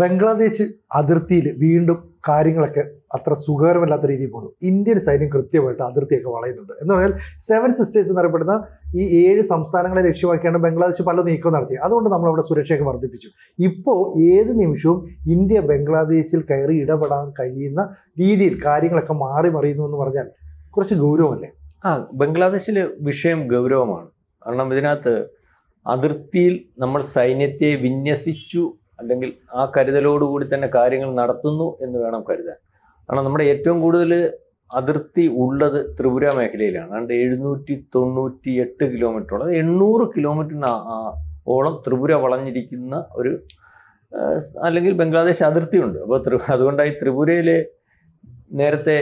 ബംഗ്ലാദേശ് അതിർത്തിയിൽ വീണ്ടും കാര്യങ്ങളൊക്കെ അത്ര സുഖകരമല്ലാത്ത രീതിയിൽ പോകുന്നു. ഇന്ത്യൻ സൈന്യം കൃത്യമായിട്ട് അതിർത്തിയൊക്കെ വളയുന്നുണ്ട്. എന്ന് പറഞ്ഞാൽ സെവൻ സിസ്റ്റേഴ്സ് എന്നറിയപ്പെടുന്ന ഈ ഏഴ് സംസ്ഥാനങ്ങളെ ലക്ഷ്യമാക്കിയാണ് ബംഗ്ലാദേശ് പല നീക്കവും നടത്തിയത്. അതുകൊണ്ട് നമ്മൾ അവിടെ സുരക്ഷയൊക്കെ വർദ്ധിപ്പിച്ചു. ഇപ്പോൾ ഏത് നിമിഷവും ഇന്ത്യ ബംഗ്ലാദേശിൽ കയറി ഇടപെടാൻ കഴിയുന്ന രീതിയിൽ കാര്യങ്ങളൊക്കെ മാറി മറിയുന്നു എന്ന് പറഞ്ഞാൽ കുറച്ച് ഗൗരവമല്ലേ? ആ ബംഗ്ലാദേശിലെ വിഷയം ഗൗരവമാണ്. കാരണം ഇതിനകത്ത് അതിർത്തിയിൽ നമ്മൾ സൈന്യത്തെ വിന്യസിച്ചു അല്ലെങ്കിൽ ആ കരുതലോടുകൂടി തന്നെ കാര്യങ്ങൾ നടത്തുന്നു എന്ന് വേണം കരുതാൻ. കാരണം നമ്മുടെ ഏറ്റവും കൂടുതൽ അതിർത്തി ഉള്ളത് ത്രിപുര മേഖലയിലാണ്. അതുകൊണ്ട് എഴുന്നൂറ്റി തൊണ്ണൂറ്റി എട്ട് കിലോമീറ്ററോളം എണ്ണൂറ് കിലോമീറ്ററിന് ഓളം ത്രിപുര വളഞ്ഞിരിക്കുന്ന ഒരു അല്ലെങ്കിൽ ബംഗ്ലാദേശ് അതിർത്തിയുണ്ട്. അപ്പോൾ ത്രി അതുകൊണ്ടായി ത്രിപുരയിലെ നേരത്തെ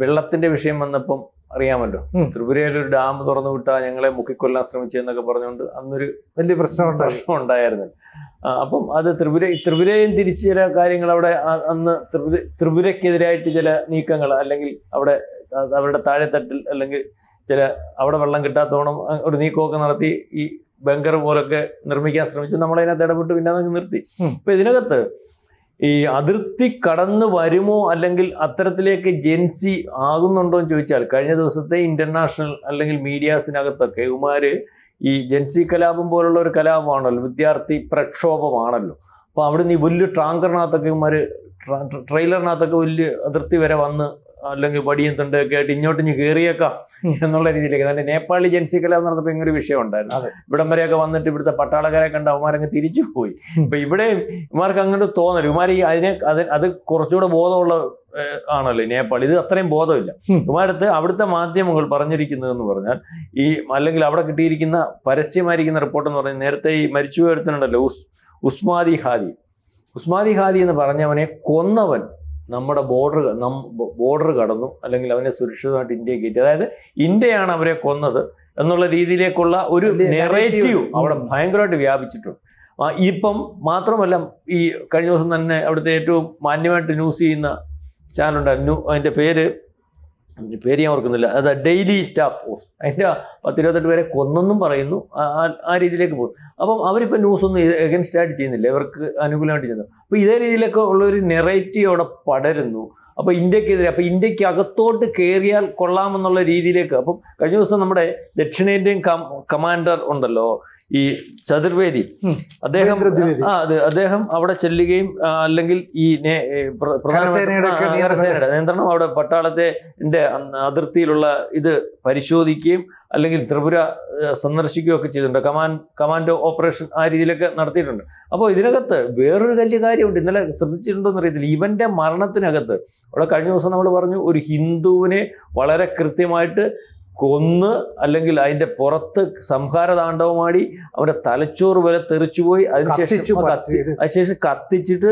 വെള്ളത്തിന്റെ വിഷയം വന്നപ്പം അറിയാമല്ലോ. ത്രിപുരയിൽ ഒരു ഡാം തുറന്നു വിട്ടാ ഞങ്ങളെ മുക്കിക്കൊല്ലാൻ ശ്രമിച്ചു എന്നൊക്കെ പറഞ്ഞുകൊണ്ട് അന്നൊരു വലിയ പ്രശ്നം പ്രശ്നം ഉണ്ടായിരുന്നു. അപ്പം അത് ത്രിപുര ത്രിപുരയും തിരിച്ച് ചില കാര്യങ്ങൾ അവിടെ അന്ന് ത്രിപുര ത്രിപുരക്കെതിരായിട്ട് ചില നീക്കങ്ങൾ അല്ലെങ്കിൽ അവിടെ അവരുടെ താഴെത്തട്ടിൽ അല്ലെങ്കിൽ ചില അവിടെ വെള്ളം കിട്ടാത്തോണം ഒരു നീക്കമൊക്കെ നടത്തി ഈ ബങ്കർ പോലൊക്കെ നിർമ്മിക്കാൻ ശ്രമിച്ചു നമ്മളതിനകത്ത് ഇടപെട്ട് പിന്നെ അതങ്ങ് നിർത്തി. ഇപ്പൊ അപ്പൊ ഇതിനകത്ത് ഈ അതിർത്തി കടന്നു വരുമോ അല്ലെങ്കിൽ അത്തരത്തിലേക്ക് ജെൻസി ആകുന്നുണ്ടോ എന്ന് ചോദിച്ചാൽ കഴിഞ്ഞ ദിവസത്തെ ഇന്റർനാഷണൽ അല്ലെങ്കിൽ മീഡിയാസിനകത്തൊക്കെ ഇവന്മാര് ഈ ജെൻസി കലാപം പോലുള്ള ഒരു കലാപമാണല്ലോ വിദ്യാർത്ഥി പ്രക്ഷോഭമാണല്ലോ. അപ്പോൾ അവിടെ നിന്ന് വലിയ ട്രാങ്കറിനകത്തൊക്കെ ട്ര- ട്രെയിലറിനകത്തൊക്കെ വലിയ അതിർത്തി വരെ വന്ന് അല്ലെങ്കിൽ വടിയും തണ്ടൊക്കെ ആയിട്ട് ഇങ്ങോട്ട് ഇഞ്ഞ് കയറിയേക്കാം എന്നുള്ള രീതിയിലേക്ക്. അതായത് നേപ്പാളി ജൻസി എന്ന് പറഞ്ഞപ്പോൾ ഇങ്ങനെ ഒരു വിഷയം ഉണ്ടായിരുന്നു. ഇവിടം വരെയൊക്കെ വന്നിട്ട് ഇവിടുത്തെ പട്ടാളക്കാരെ കണ്ട അവന്മാരങ്ങ് തിരിച്ചു പോയി. ഇപ്പൊ ഇവിടെ ഇവർക്ക് അങ്ങനെ തോന്നൽ. ഇവന്മാർ ഈ അതിനെ അത് അത് കുറച്ചുകൂടെ ബോധമുള്ള ആണല്ലോ നേപ്പാൾ ഇത് അത്രയും ബോധമില്ല. ഇവരടുത്ത് അവിടുത്തെ മാധ്യമങ്ങൾ പറഞ്ഞിരിക്കുന്നതെന്ന് പറഞ്ഞാൽ ഈ അല്ലെങ്കിൽ അവിടെ കിട്ടിയിരിക്കുന്ന പരസ്യമായിരിക്കുന്ന റിപ്പോർട്ട് എന്ന് പറഞ്ഞാൽ നേരത്തെ ഈ മരിച്ചു വരുത്തുന്നുണ്ടല്ലോ ഉസ് ഉസ്മാദി ഹാദി. ഉസ്മാദി ഹാദി എന്ന് പറഞ്ഞവനെ കൊന്നവൻ നമ്മുടെ ബോർഡർ നം ബോർഡർ കടന്നു അല്ലെങ്കിൽ അവനെ സുരക്ഷിതമായിട്ട് ഇന്ത്യ കയറ്റി. അതായത് ഇന്ത്യയാണ് അവരെ കൊന്നത് എന്നുള്ള രീതിയിലേക്കുള്ള ഒരു നെറേറ്റീവ് അവിടെ. ഭയങ്കരമായിട്ട് വ്യാപിച്ചിട്ടുണ്ട്. ഇപ്പം മാത്രമല്ല ഈ കഴിഞ്ഞ ദിവസം തന്നെ അവിടുത്തെ ഏറ്റവും മാന്യമായിട്ട് ന്യൂസ് ചെയ്യുന്ന ചാനലുണ്ടായിരുന്നു അതിന്റെ പേര് പേര് ഞാൻ ഓർക്കുന്നില്ല. അത് ഡെയിലി സ്റ്റാഫ് അതിന്റെ പത്തിരുപത്തെട്ട് പേരെ കൊന്നെന്നും പറയുന്നു. ആ- രീതിയിലേക്ക് പോകും. അപ്പം അവരിപ്പോൾ ന്യൂസ് ഒന്നും എഗൻസ്റ്റ് ആയിട്ട് ചെയ്യുന്നില്ല. ഇവർക്ക് അനുകൂലമായിട്ട് ചെയ്യുന്നു. അപ്പോൾ ഇതേ രീതിയിലൊക്കെ ഉള്ളൊരു നെറേറ്റീവ് അവിടെ പടരുന്നു. അപ്പോൾ ഇന്ത്യക്കെതിരെ അപ്പോൾ ഇന്ത്യയ്ക്ക് അകത്തോട്ട് കയറിയാൽ കൊള്ളാമെന്നുള്ള രീതിയിലേക്ക്. അപ്പം കഴിഞ്ഞ ദിവസം നമ്മുടെ ദക്ഷിണേന്ത്യൻ കമാൻഡർ ഉണ്ടല്ലോ ഈ ചതുർവേദി. അദ്ദേഹം ആ അതെ അദ്ദേഹം അവിടെ ചെല്ലുകയും അല്ലെങ്കിൽ ഈ ആ, നിയന്ത്രണം. അവിടെ പട്ടാളത്തെ അതിർത്തിയിലുള്ള ഇത് പരിശോധിക്കുകയും അല്ലെങ്കിൽ ത്രിപുര ഏ, സന്ദർശിക്കുകയും ഒക്കെ ചെയ്തിട്ടുണ്ട്. കമാൻഡ് കമാൻഡോ ഓപ്പറേഷൻ ആ രീതിയിലൊക്കെ നടത്തിയിട്ടുണ്ട്. അപ്പോൾ ഇതിനകത്ത് വേറൊരു വലിയ കാര്യമുണ്ട്. ഇന്നലെ ശ്രദ്ധിച്ചിട്ടുണ്ടോ എന്നറിയത്തില്ല. ഇവന്റെ മരണത്തിനകത്ത് അവിടെ കഴിഞ്ഞ ദിവസം നമ്മൾ പറഞ്ഞു ഒരു ഹിന്ദുവിനെ വളരെ കൃത്യമായിട്ട് കൊന്ന് അല്ലെങ്കിൽ അതിന്റെ പുറത്ത് സംഹാര താണ്ഡവമാടി അവന്റെ തലച്ചോറ് വരെ തെറിച്ചുപോയി അതിനുശേഷം അതിനുശേഷം കത്തിച്ചിട്ട്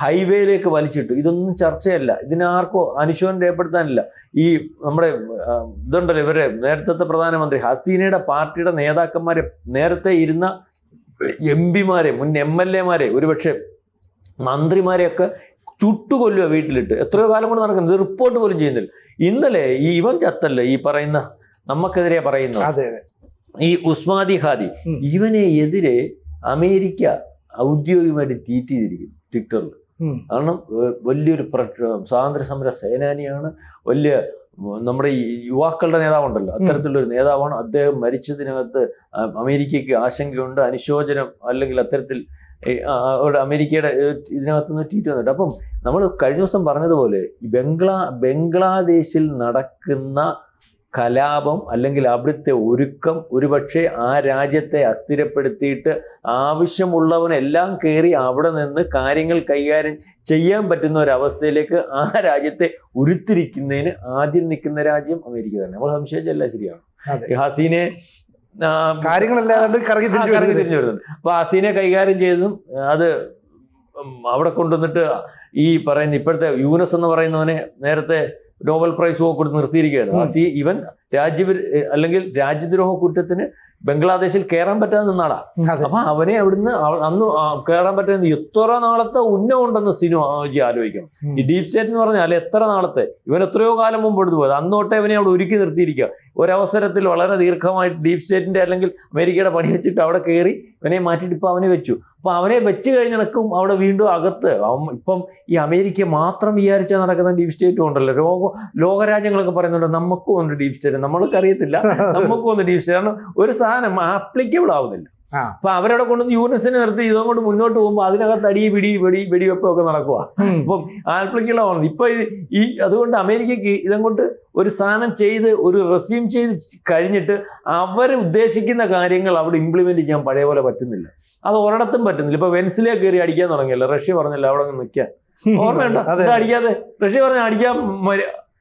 ഹൈവേയിലേക്ക് വലിച്ചിട്ടു. ഇതൊന്നും ചർച്ചയല്ല. ഇതിനാർക്കോ അനുശോചനം രേഖപ്പെടുത്താനില്ല. ഈ നമ്മുടെ ഇതുണ്ടല്ലോ ഇവരെ നേരത്തെ പ്രധാനമന്ത്രി ഹസീനയുടെ പാർട്ടിയുടെ നേതാക്കന്മാരെ നേരത്തെ ഇരുന്ന എം പിമാരെ മുൻ എം എൽ എമാരെ ഒരുപക്ഷെ മന്ത്രിമാരെയൊക്കെ ചുട്ടുകൊല്ലുക വീട്ടിലിട്ട്. എത്രയോ കാലം കൊണ്ട് നടക്കുന്നത് റിപ്പോർട്ട് പോലും ചെയ്യുന്നില്ല. ഇന്നലെ ഈ ഇവൻ ചത്തല്ലേ ഈ പറയുന്ന നമുക്കെതിരെ പറയുന്ന ഈ ഉസ്മാദി ഹാദി. ഇവനെ എതിരെ അമേരിക്ക ഔദ്യോഗികമായിട്ട് ട്വീറ്റ് ചെയ്തിരിക്കുന്നു ട്വിറ്ററിൽ. കാരണം വലിയൊരു സ്വാതന്ത്ര്യ സമര സേനാനിയാണ്. വലിയ നമ്മുടെ ഈ യുവാക്കളുടെ നേതാവുണ്ടല്ലോ. അത്തരത്തിലുള്ള ഒരു നേതാവാണ്. അദ്ദേഹം മരിച്ചതിനകത്ത് അമേരിക്കയ്ക്ക് ആശങ്കയുണ്ട്. അനുശോചനം അല്ലെങ്കിൽ അത്തരത്തിൽ അമേരിക്കയുടെ ഏഹ്, ഇതിനകത്തുനിന്ന് ട്വീറ്റ് വന്നിട്ട്. അപ്പം നമ്മൾ കഴിഞ്ഞ ദിവസം പറഞ്ഞതുപോലെ ബംഗ്ലാ ബംഗ്ലാദേശിൽ നടക്കുന്ന കലാപം അല്ലെങ്കിൽ അവിടുത്തെ ഒരുക്കം ഒരുപക്ഷെ ആ രാജ്യത്തെ അസ്ഥിരപ്പെടുത്തിയിട്ട് ആവശ്യമുള്ളവനെല്ലാം കയറി അവിടെ നിന്ന് കാര്യങ്ങൾ കൈകാര്യം ചെയ്യാൻ പറ്റുന്ന ഒരവസ്ഥയിലേക്ക് ആ രാജ്യത്തെ ഉരുത്തിരിക്കുന്നതിന് ആദ്യം നിൽക്കുന്ന രാജ്യം അമേരിക്ക തന്നെ. നമ്മൾ സംശയിച്ചല്ല ശരിയാണ്. ഹസീനെ കാര്യങ്ങളല്ലാതെ കറങ്ങി വരുന്നത്. തിരിഞ്ഞു വരുന്നത് അപ്പൊ അസീനെ കൈകാര്യം ചെയ്തതും അത് അവിടെ കൊണ്ടുവന്നിട്ട് ഈ പറയുന്ന ഇപ്പോഴത്തെ യൂനസ് എന്ന് പറയുന്നവനെ നേരത്തെ നോബൽ പ്രൈസ് കൊടുത്ത് നിർത്തിയിരിക്കുകയാണ് ഇവൻ രാജ്യ അല്ലെങ്കിൽ രാജ്യദ്രോഹ കുറ്റത്തിന് ബംഗ്ലാദേശിൽ കയറാൻ പറ്റാതെ നിന്നാളാ. അതെ. അപ്പൊ അവനെ അവിടുന്ന് അന്ന് കയറാൻ പറ്റുന്ന എത്ര നാളത്തെ ഉന്നം ഉണ്ടെന്ന് സിനിമ ആലോചിക്കണം. ഈ ഡീപ് സ്റ്റേറ്റ് എന്ന് പറഞ്ഞാൽ എത്ര നാളത്തെ? ഇവൻ എത്രയോ കാലം മുമ്പ് എടുത്തു പോയത്. അന്നോട്ടെ ഇവനെ അവിടെ ഒരുക്കി നിർത്തിയിരിക്കുക. ഒരവസരത്തിൽ വളരെ ദീർഘമായിട്ട് ഡീപ് സ്റ്റേറ്റിന്റെ അല്ലെങ്കിൽ അമേരിക്കയുടെ പണി വെച്ചിട്ട് അവിടെ കയറി ഇവനെ മാറ്റിയിട്ട് ഇപ്പൊ അവനെ വെച്ചു. അപ്പൊ അവനെ വെച്ച് കഴിഞ്ഞിടക്കും അവിടെ വീണ്ടും അകത്ത്. ഇപ്പം ഈ അമേരിക്ക മാത്രം വിചാരിച്ചാൽ നടക്കുന്ന ഡീപ് സ്റ്റേറ്റും ഉണ്ടല്ലോ. ലോക ലോകരാജ്യങ്ങളൊക്കെ പറയുന്നുണ്ട് നമുക്കും ഉണ്ട് ഡീപ് സ്റ്റേറ്റ്. നമ്മൾക്ക് അറിയത്തില്ല. നമുക്കും ഉണ്ട് ഡീപ് സ്റ്റേറ്റ്. കാരണം ഒരു സാധനം ആപ്ലിക്കബിൾ ആവുന്നില്ല. അപ്പൊ അവരവിടെ കൊണ്ടുവന്ന് യൂണിസിനെ നിർത്തി ഇതും കൊണ്ട് മുന്നോട്ട് പോകുമ്പോൾ അതിനകത്ത് അടി പിടി വെടി വെടിവെപ്പൊക്കെ നടക്കുക. അപ്പം ആപ്ലിക്കബിൾ ആവണം. ഇപ്പൊ ഈ അതുകൊണ്ട് അമേരിക്കക്ക് ഇതും കൊണ്ട് ഒരു സാധനം ചെയ്ത് ഒരു റെസ്യൂം ചെയ്ത് കഴിഞ്ഞിട്ട് അവർ ഉദ്ദേശിക്കുന്ന കാര്യങ്ങൾ അവിടെ ഇംപ്ലിമെന്റ് ചെയ്യാൻ പഴയ പോലെ പറ്റുന്നില്ല. അത് ഒരിടത്തും പറ്റുന്നില്ല. ഇപ്പൊ വെൻസിലേ കയറി അടിക്കാൻ തുടങ്ങിയല്ലോ? റഷ്യ പറഞ്ഞല്ലോ അവിടെ നിൽക്കാൻ. ഓർമ്മയുണ്ടോ? അടിക്കാതെ. റഷ്യ പറഞ്ഞ അടിക്കാൻ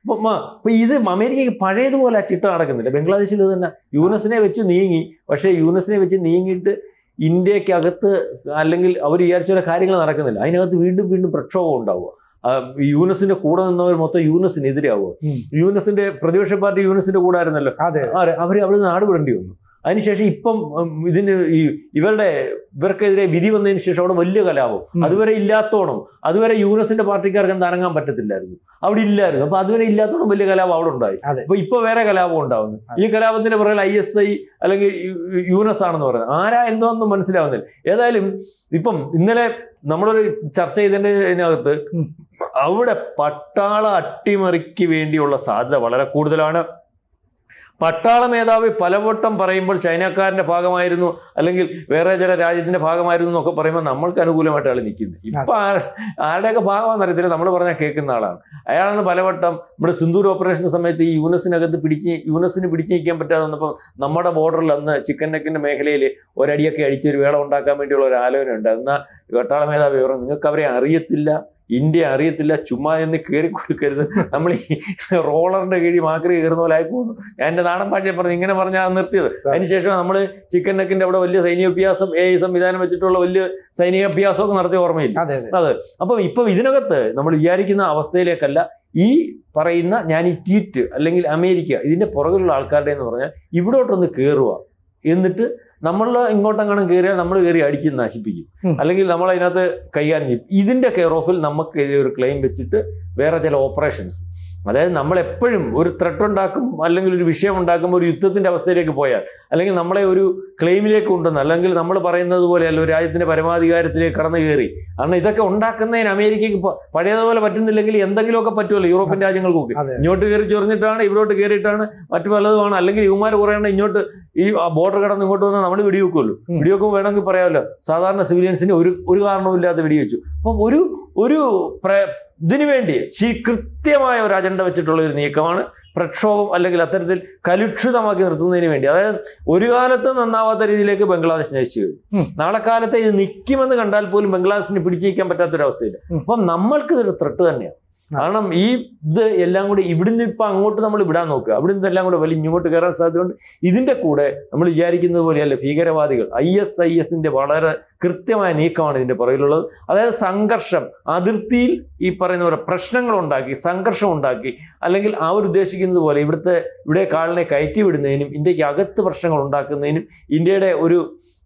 അപ്പൊ ഇത് അമേരിക്കക്ക് പഴയതുപോലെ ചിട്ട നടക്കുന്നില്ല. ബംഗ്ലാദേശിൽ ഇത് തന്നെ യൂനസിനെ വെച്ച് നീങ്ങി പക്ഷേ യൂനസിനെ വെച്ച് നീങ്ങിയിട്ട് ഇന്ത്യക്കകത്ത് അല്ലെങ്കിൽ അവർ വിചാരിച്ച പോലെ കാര്യങ്ങൾ നടക്കുന്നില്ല. അതിനകത്ത് വീണ്ടും വീണ്ടും പ്രക്ഷോഭം ഉണ്ടാവുക. യുനസിന്റെ കൂടെ നിന്നവർ മൊത്തം യൂനസിനെതിരാവുക ഉം. യൂനസിന്റെ പ്രതിപക്ഷ പാർട്ടി യൂനസിന്റെ കൂടെ ആയിരുന്നല്ലോ. അതെ. അവർ അവിടെ നാട് വിടേണ്ടി വന്നു. അതിനുശേഷം ഇപ്പം ഇതിന് ഈ ഇവരുടെ ഇവർക്കെതിരെ വിധി വന്നതിന് ശേഷം അവിടെ വലിയ കലാപം. അതുവരെ ഇല്ലാത്തോണം. അതുവരെ യൂനസിന്റെ പാർട്ടിക്കാർക്ക് എന്താ അനങ്ങാൻ പറ്റത്തില്ലായിരുന്നു. അവിടെ ഇല്ലായിരുന്നു. അപ്പൊ അതുവരെ ഇല്ലാത്തോണം വലിയ കലാപം അവിടെ ഉണ്ടായി. അപ്പൊ ഇപ്പൊ വേറെ കലാപം ഉണ്ടാവുന്നു. ഈ കലാപത്തിന്റെ പുറകിൽ ഐ എസ് ഐ അല്ലെങ്കിൽ യൂനസ് ആണെന്ന് പറയുന്നത്. ആരാ എന്തോന്നും മനസ്സിലാവുന്നില്ല. ഏതായാലും ഇപ്പം ഇന്നലെ നമ്മളൊരു ചർച്ച ചെയ്തതിനകത്ത് ഉം. അവിടെ പട്ടാള അട്ടിമറിക്ക് വേണ്ടിയുള്ള സാധ്യത വളരെ കൂടുതലാണ്. പട്ടാള മേധാവി പലവട്ടം പറയുമ്പോൾ ചൈനക്കാരന്റെ ഭാഗമായിരുന്നു അല്ലെങ്കിൽ വേറെ ചില രാജ്യത്തിന്റെ ഭാഗമായിരുന്നു എന്നൊക്കെ പറയുമ്പോൾ നമ്മൾക്ക് അനുകൂലമായിട്ടാണ് നിൽക്കുന്നത്. ഇപ്പം ആരുടെയൊക്കെ ഭാഗമാണെന്ന് അറിയത്തില്ല നമ്മൾ പറഞ്ഞാൽ കേൾക്കുന്ന ആളാണ്. അയാളാണ് പലവട്ടം നമ്മുടെ സിന്ദൂർ ഓപ്പറേഷൻ സമയത്ത് ഈ യൂനസിനകത്ത് പിടിച്ച് യൂനസിന് പിടിച്ച് നിൽക്കാൻ പറ്റാതെ വന്നപ്പോൾ നമ്മുടെ ബോർഡറിൽ അന്ന് ചിക്കൻ നെക്കിന്റെ മേഖലയിൽ ഒരടിയൊക്കെ അടിച്ച് ഒരു വേളം ഉണ്ടാക്കാൻ വേണ്ടിയുള്ള ഒരു ആലോചന ഉണ്ട്. എന്നാൽ പട്ടാള മേധാവി പറഞ്ഞു നിങ്ങൾക്ക് അവരെ അറിയത്തില്ല. ഇന്ത്യ അറിയത്തില്ല ചുമ്മാ എന്ന് കയറി കൊടുക്കരുത്. നമ്മൾ ഈ റോളറിന്റെ കീഴിൽ മാക്രി കയറുന്ന പോലെ ആയി പോകുന്നു ഞാൻ എന്റെ നാടൻ ഭാഷയെ പറഞ്ഞു ഇങ്ങനെ പറഞ്ഞാൽ അത് നിർത്തിയത്. അതിനുശേഷം നമ്മൾ ചിക്കൻ നെക്കിന്റെ അവിടെ വലിയ സൈനികാഭ്യാസം എ സംവിധാനം വെച്ചിട്ടുള്ള വലിയ സൈനികാഭ്യാസമൊക്കെ നടത്തിയ ഓർമ്മയില്ല? അതെ അതെ. അപ്പം ഇപ്പം ഇതിനകത്ത് നമ്മൾ വിചാരിക്കുന്ന അവസ്ഥയിലേക്കല്ല ഈ പറയുന്ന ഞാൻ ഈ ട്വീറ്റ് അല്ലെങ്കിൽ അമേരിക്ക ഇതിന്റെ പുറകിലുള്ള ആൾക്കാരുടെ എന്ന് പറഞ്ഞാൽ ഇവിടോട്ടൊന്ന് കയറുക എന്നിട്ട് നമ്മൾ ഇങ്ങോട്ടെങ്ങാനും കയറിയാൽ നമ്മൾ കയറി അടിക്കും നശിപ്പിക്കും. അല്ലെങ്കിൽ നമ്മൾ അതിനകത്ത് കൈകാര്യം ചെയ്യും. ഇതിന്റെ കെയർ ഓഫിൽ നമുക്കെതിരെ ഒരു ക്ലെയിം വെച്ചിട്ട് വേറെ ചില ഓപ്പറേഷൻസ് അതായത് നമ്മൾ എപ്പോഴും ഒരു ത്രെട്ട് ഉണ്ടാക്കും അല്ലെങ്കിൽ ഒരു വിഷയം ഉണ്ടാക്കുമ്പോൾ ഒരു യുദ്ധത്തിന്റെ അവസ്ഥയിലേക്ക് പോയാൽ അല്ലെങ്കിൽ നമ്മളെ ഒരു ക്ലെയിമിലേക്ക് കൊണ്ടുവന്ന് അല്ലെങ്കിൽ നമ്മൾ പറയുന്നത് പോലെയല്ല ഒരു രാജ്യത്തിന്റെ പരമാധികാരത്തിലേക്ക് കടന്നു കയറി. കാരണം ഇതൊക്കെ ഉണ്ടാക്കുന്നതിന് അമേരിക്കയ്ക്ക് പഴയതുപോലെ പറ്റുന്നില്ലെങ്കിൽ എന്തെങ്കിലുമൊക്കെ പറ്റുമല്ലോ യൂറോപ്യൻ രാജ്യങ്ങൾക്കൊക്കെ. ഇങ്ങോട്ട് കയറി ചൊറിഞ്ഞിട്ടാണ് ഇവിടോട്ട് കയറിയിട്ടാണ് മറ്റു പലതുമാണ്. അല്ലെങ്കിൽ ഇവന്മാർ കുറേണ്ട ഇങ്ങോട്ട് ഈ ബോർഡർ കടന്ന് ഇങ്ങോട്ട് വന്നാൽ നമ്മൾ വെടിവെക്കുമല്ലോ. വെടിവെക്കുമ്പോൾ വേണമെങ്കിൽ പറയാമല്ലോ സാധാരണ സിവിലിയൻസിന് ഒരു ഒരു കാരണവും ഇല്ലാതെ വെടിവെച്ചു. അപ്പം ഒരു ഒരു പ്ര- ഇതിനു വേണ്ടി ശി കൃത്യമായ ഒരു അജണ്ട വെച്ചിട്ടുള്ള ഒരു നീക്കമാണ് പ്രക്ഷോഭം അല്ലെങ്കിൽ അത്തരത്തിൽ കലുഷിതമാക്കി നിർത്തുന്നതിന് വേണ്ടി അതായത് ഒരു കാലത്ത് നന്നാവാത്ത രീതിയിലേക്ക് ബംഗ്ലാദേശ് നയിച്ചു കഴിഞ്ഞു നാളെ കാലത്ത് ഇത് നിൽക്കുമെന്ന് കണ്ടാൽ പോലും ബംഗ്ലാദേശിന് പിടിച്ചു നിൽക്കാൻ പറ്റാത്തൊരവസ്ഥയില്ല. അപ്പം നമ്മൾക്ക് ഇതൊരു ത്രട്ട് തന്നെയാണ്. കാരണം ഈ ഇത് എല്ലാം കൂടി ഇവിടുന്ന് ഇപ്പൊ അങ്ങോട്ട് നമ്മൾ വിടാൻ നോക്കുക. അവിടുന്ന് എല്ലാം കൂടെ വലിയ ഇങ്ങോട്ട് കയറാൻ സാധ്യതയുണ്ട്. ഇതിന്റെ കൂടെ നമ്മൾ വിചാരിക്കുന്നത് പോലെയല്ല ഭീകരവാദികൾ. ഐ എസ് ഐ എസിന്റെ വളരെ കൃത്യമായ നീക്കമാണ് ഇതിന്റെ പുറകിലുള്ളത്. അതായത് സംഘർഷം അതിർത്തിയിൽ ഈ പറയുന്ന പോലെ പ്രശ്നങ്ങൾ ഉണ്ടാക്കി സംഘർഷം ഉണ്ടാക്കി അല്ലെങ്കിൽ അവർ ഉദ്ദേശിക്കുന്നത് പോലെ ഇവിടുത്തെ ഇവിടെ കാളിനെ കയറ്റി വിടുന്നതിനും ഇന്ത്യയ്ക്ക് അകത്ത് പ്രശ്നങ്ങൾ ഉണ്ടാക്കുന്നതിനും ഇന്ത്യയുടെ ഒരു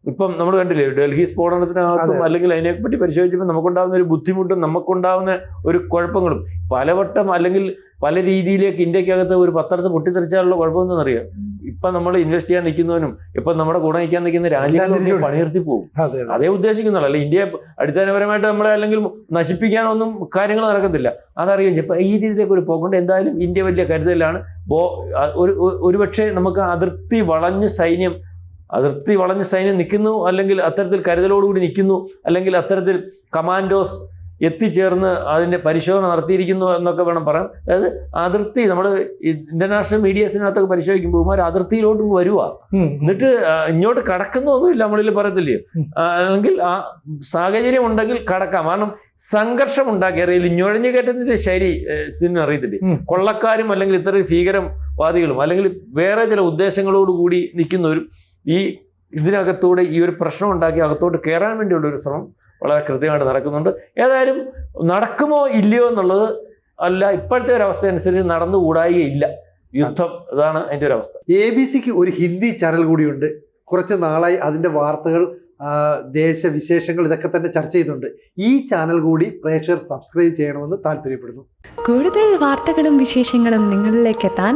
ഇപ്പം നമ്മൾ കണ്ടില്ലേ ഡൽഹി സ്ഫോടനത്തിനകത്തും. അല്ലെങ്കിൽ അതിനെപ്പറ്റി പരിശോധിച്ചപ്പോൾ നമുക്കുണ്ടാകുന്ന ഒരു ബുദ്ധിമുട്ടും നമുക്കുണ്ടാകുന്ന ഒരു കുഴപ്പങ്ങളും. പലവട്ടം അല്ലെങ്കിൽ പല രീതിയിലേക്ക് ഇന്ത്യക്കകത്ത് ഒരു പത്രത്ത് പൊട്ടിത്തെറിച്ചാലുള്ള കുഴപ്പമെന്നറിയാം ഇപ്പൊ നമ്മൾ ഇൻവെസ്റ്റ് ചെയ്യാൻ നിൽക്കുന്നവനും ഇപ്പൊ നമ്മുടെ കൂടെ നിൽക്കാൻ നിൽക്കുന്ന രാജ്യങ്ങളൊക്കെ പണിയെടുത്തി പോകും. അതെ ഉദ്ദേശിക്കുന്നുള്ളൂ അല്ലെ ഇന്ത്യയെ അടിസ്ഥാനപരമായിട്ട് നമ്മളെ അല്ലെങ്കിൽ നശിപ്പിക്കാനൊന്നും കാര്യങ്ങൾ നടക്കത്തില്ല. അതറിയാം ഇപ്പൊ ഈ രീതിയിലേക്ക് ഒരു പോകൊണ്ട് എന്തായാലും ഇന്ത്യ വലിയ കരുതലാണ് ഒരു- ഒരുപക്ഷെ നമുക്ക് അതിർത്തി വളഞ്ഞ് സൈന്യം അതിർത്തി വളഞ്ഞ് സൈന്യം നിൽക്കുന്നു അല്ലെങ്കിൽ അത്തരത്തിൽ കരുതലോടുകൂടി നിൽക്കുന്നു അല്ലെങ്കിൽ അത്തരത്തിൽ കമാൻഡോസ് എത്തിച്ചേർന്ന് അതിന്റെ പരിശോധന നടത്തിയിരിക്കുന്നു എന്നൊക്കെ വേണം പറയാം അതായത് അതിർത്തി നമ്മൾ ഇന്റർനാഷണൽ മീഡിയസിനകത്തൊക്കെ പരിശോധിക്കുമ്പോൾ ഇവന്മാർ അതിർത്തിയിലോട്ട് വരുക എന്നിട്ട് ഇങ്ങോട്ട് ഇങ്ങോട്ട് കടക്കുന്നൊന്നുമില്ല നമ്മളിൽ പറയത്തില്ലേ? അല്ലെങ്കിൽ ആ സാഹചര്യം ഉണ്ടെങ്കിൽ കടക്കാം. കാരണം സംഘർഷം ഉണ്ടാക്കി. അറിയില്ല ഞൊഴഞ്ഞു കയറ്റത്തിന്റെ ശരി സിനിമ അറിയത്തില്ലേ? കൊള്ളക്കാരും അല്ലെങ്കിൽ ഇത്തരം ഭീകരവാദികളും അല്ലെങ്കിൽ വേറെ ചില ഉദ്ദേശങ്ങളോടുകൂടി നിൽക്കുന്നവരും ഈ ഇതിനകത്തൂടെ ഈ ഒരു പ്രശ്നം ഉണ്ടാക്കി അകത്തോട്ട് കയറാൻ വേണ്ടിയുള്ള ഒരു ശ്രമം വളരെ കൃത്യമായിട്ട് നടക്കുന്നുണ്ട്. ഏതായാലും നടക്കുമോ ഇല്ലയോ എന്നുള്ളത് അല്ല ഇപ്പോഴത്തെ ഒരു അവസ്ഥ അനുസരിച്ച് നടന്നുകൂടായികയില്ല യുദ്ധം അതാണ് അതിന്റെ ഒരു അവസ്ഥ. എ ബി സിക്ക് ഒരു ഹിന്ദി ചാനൽ കൂടിയുണ്ട്. കുറച്ച് നാളായി അതിന്റെ വാർത്തകൾ ദേശവിശേഷങ്ങൾ ഇതൊക്കെ തന്നെ ചർച്ച ചെയ്യുന്നുണ്ട് ഈ ചാനൽ കൂടി പ്രേക്ഷകർ സബ്സ്ക്രൈബ് ചെയ്യണമെന്ന് താല്പര്യപ്പെടുന്നു. കൂടുതൽ വാർത്തകളും വിശേഷങ്ങളും നിങ്ങളിലേക്ക് എത്താൻ